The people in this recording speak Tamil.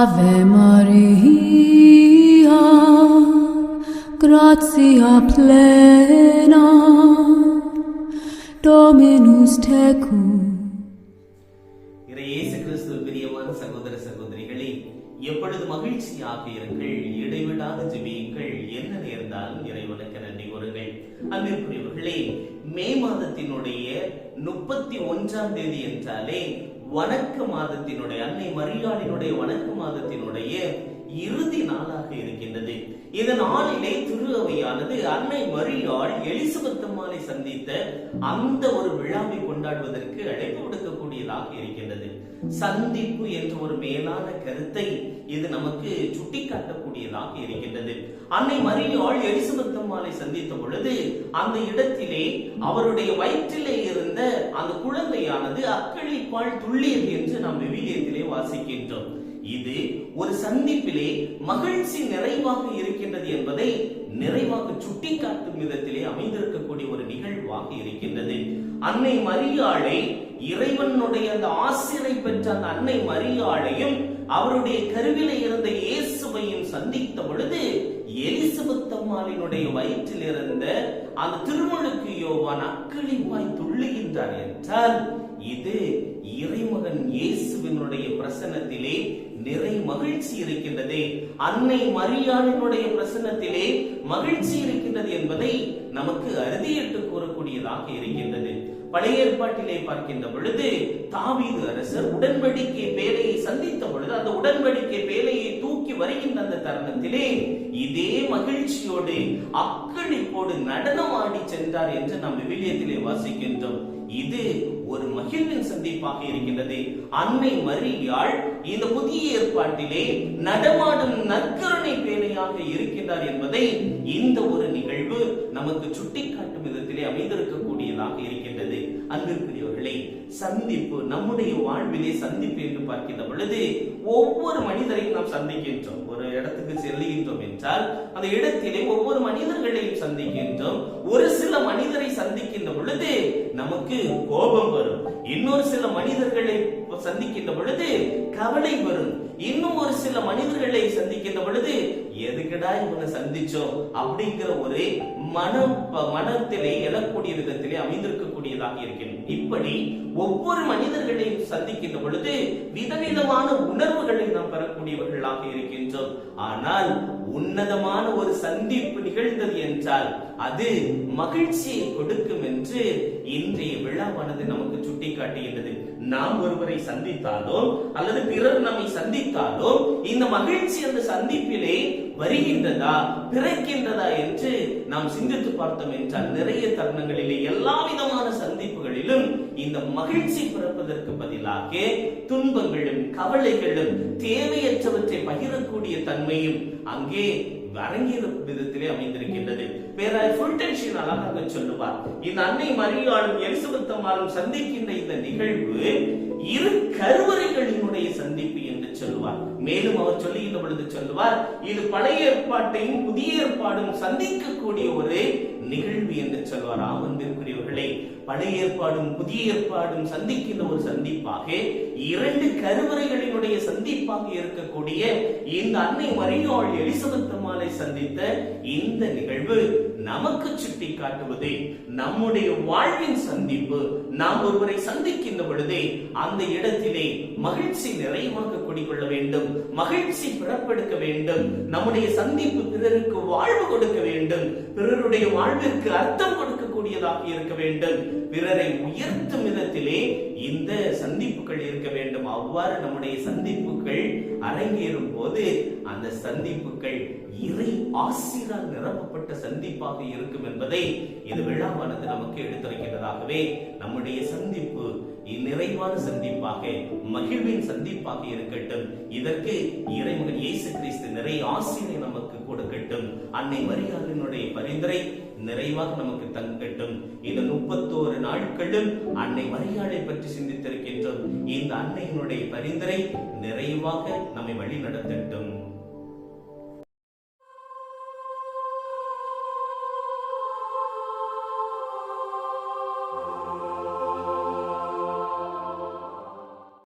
Ave Maria, gratia plena, Dominus tecum. இறை இயேசு கிறிஸ்துவ பிரியமான சகோதர சகோதரிகளே எப்பொழுது மகிழ்ச்சியாக இருங்கள் இடைவிடாத ஜெபியுங்கள் என்ன நேர்ந்தாலும் இறைவனுக்கு நன்றி கூறுங்கள் அன்பிற்குரியவர்களே மே மாதத்தினுடைய முப்பத்தி ஒன்றாம் தேதி என்றாலே வணக்க மாதத்தினுடைய அன்னை மரியாளினுடைய வணக்க மாதத்தினுடைய இறுதி நாளாக இருக்கின்றது. இந்த நாளிலே திரு அவையானது அன்னை மரியாள் எலிசபெத் அம்மாளை சந்தித்த அந்த ஒரு விழாவை கொண்டாடுவதற்கு அழைப்பு கொடுக்கக்கூடியது சந்திப்பு என்ற ஒரு மேலான கருத்தை இது நமக்கு சுட்டிக்காட்டக்கூடியதாக இருக்கின்றது. அன்னை மரியாள் எலிசபெத் அம்மாளை சந்தித்த பொழுது அந்த இடத்திலே அவருடைய வயிற்றிலே இருந்த அந்த குழந்தையானது அக்களிப்பால் துள்ளியது என்று நாம் விவிலியத்திலே வாசிக்கின்றோம். இது ஒரு சந்திப்பிலே மகிழ்ச்சி நிறைவாக இருக்கின்றது என்பதை நிறைவாக சுட்டிக்காட்டும் விதத்திலே அமைந்திருக்கக்கூடிய ஒரு நிகழ்வாக இருக்கின்றது. அன்னை மரியாளை இறைவனுடைய அந்த ஆசிரை பெற்ற அந்த அன்னை மரியாளையும் அவருடைய கருவிலே இருந்த இயேசுவையும் சந்தித்த பொழுது எலிசபெத் அம்மாளினுடைய வயிற்றில் இருந்த அந்த திருமணுக்கு யோவான் அக்களிப்பாய் துள்ளுகின்றார் என்றால் இது இறைமகன் இயேசுவினுடைய பிரசன்னத்திலே நிறை மகிழ்ச்சி இருக்கின்றது. அன்னை மரியாளினுடைய பிரசனத்திலே மகிழ்ச்சி இருக்கின்றது என்பதை நமக்கு அறுதியிட்டு கூறக்கூடியதாக இருக்கின்றது. பழைய ஏற்பாட்டிலே பார்க்கின்ற பொழுது தாவீது அரசர் உடன்படிக்கை பேலையை சந்தித்த பொழுது அந்த உடன்படிக்கை பேலையை தூக்கி வருகின்ற அந்த தருணத்திலே இதே மகிழ்ச்சியோடு அக்களிப்போடு நடனம் ஆடி சென்றார் என்று நாம் விவிலியத்திலே வாசிக்கின்றோம். இது ஒரு மகிழ்வின் சந்திப்பாக இருக்கின்றது. அன்னை மரியாள் இந்த புதிய ஏற்பாட்டிலே நடமாடும் நற்கருணை பேணையாக இருக்கின்றார் என்பதை இந்த ஒரு நிகழ்வு நமக்கு சுட்டிக்காட்டும் விதத்திலே அமைந்திருக்கக்கூடியதாக இருக்கின்றது. அன்பிற்குரியவர்களே சந்திப்பு நம்முடைய வாழ்விலே சந்திப்பு என்று பார்க்கின்ற பொழுது ஒவ்வொரு மனிதரையும் நாம் சந்திக்கின்றோம். ஒரு இடத்துக்கு செல்லுகின்றோம் என்றால் அந்த இடத்திலே ஒவ்வொரு மனிதர்களையும் சந்திக்கின்றோம். ஒரு சில மனிதரை சந்திக்கின்ற பொழுது நமக்கு கோபம் வரும். இன்னொரு சில மனிதர்களை சந்திக்கின்ற பொழுது கவலை வரும். இன்னும் ஒரு சில மனிதர்களை சந்திக்கின்ற பொழுது எதுக்கடா இவனை சந்திச்சோம்? அப்படிங்கிற ஒரு மன மனத்திலே எழக்கூடிய விதத்திலே அமைந்திருக்கக்கூடியதாக இருக்கின்றது இப்படி ஒவ்வொரு மனிதர்களையும் சந்திக்கின்ற பொழுது விதவிதமான உணர்வுகளை நாம் இருக்கின்றோம். ஆனால் உன்னதமான ஒரு சந்திப்பு நிகழ்ந்தது என்றால் அது மகிழ்ச்சியை கொடுக்கும் என்று இன்றைய விழாவானது நமக்கு காட்டுகின்றது. நாம் ஒருவரை சந்தித்தாலோ அல்லது பிறர் நம்மை சந்தித்தாலோ இந்த மகிழ்ச்சி அந்த சந்திப்பிலே வருகின்றதா பிறக்கின்றதா என்று நாம் சிந்தித்து பார்த்தோம் என்றால் நிறைய தருணங்களிலே எல்லா விதமான சந்திப்புகளிலும் இந்த மகிழ்ச்சி பிறப்பதற்கு பதிலாக துன்பங்களும் கவலைகளும் தேவையற்றவற்றை பகிரக்கூடிய தன்மையும் அங்கே அரங்கிற விதத்திலே அமைந்திருக்கின்றது. பேராய் ஃபுல்டன்ஷின் அழகாக சொல்லுவார். இந்த அன்னை மரியாளும் எலிசபெத்தம்மாளும் சந்திக்கின்ற இந்த நிகழ்வு இரு கருவறைகளினுடைய சந்திப்பு என்று சொல்லுவார். மேலும் அவர் சொல்லுகின்ற பொழுது சொல்லுவார் இது பழைய ஏற்பாட்டையும் புதிய ஏற்பாடும் சந்திக்கக்கூடிய ஒரு நிகழ்வு என்று சொல்வார் ஆமந்திற்குரியவர்களே பழைய ஏற்பாடும் புதிய ஏற்பாடும் சந்திக்கின்ற ஒரு சந்திப்பாக இரண்டு கருவறைகளினுடைய சந்திப்பாக இருக்கக்கூடிய இந்த அன்னை மரியாள் எலிசபெத் அம்மாளை சந்தித்த இந்த நிகழ்வு நமக்கு சுட்டி காட்டுவது நம்முடைய வாழ்வின் சந்திப்பு. நாம் ஒருவரை சந்திக்கின்ற பொழுதே அந்த இடத்திலே மகிழ்ச்சி நிறைவாக குடிக்கொள்ள வேண்டும் மகிழ்ச்சி பிறப்பெடுக்க வேண்டும் நம்முடைய சந்திப்பு பிறருக்கு வாழ்வு கொடுக்க வேண்டும் பிறருடைய வாழ்விற்கு அர்த்தம் கொடுக்கக்கூடியதாக இருக்க வேண்டும். பிறரை உயர்த்தும் விதத்தில் சந்திப்புகள் இருக்க வேண்டும். அவ்வாறு நம்முடைய சந்திப்புகள் அரங்கேறும் போது அந்த சந்திப்புகள் இறை ஆசிரால் நிரப்பப்பட்ட சந்திப்பாக இருக்கும் என்பதை இது விழாவானது நமக்கு எடுத்துரைக்கின்றதாகவே நம்முடைய சந்திப்பு நிறைவான சந்திப்பாக மகிழ்வின் சந்திப்பாக இருக்கட்டும். இதற்கு இறைமகன் இயேசு கிறிஸ்து நிறைய ஆசிரியை நமக்கு கொடுக்கட்டும். அன்னை மரியாதனுடைய பரிந்துரை நிறைவாக நமக்கு தங்கட்டும். இந்த முப்பத்தோரு நாட்களும் அன்னை மரியாதை பற்றி சிந்தித்திருக்கின்றோம். இந்த அன்னையினுடைய பரிந்துரை நிறைவாக நம்மை வழி நடத்தட்டும்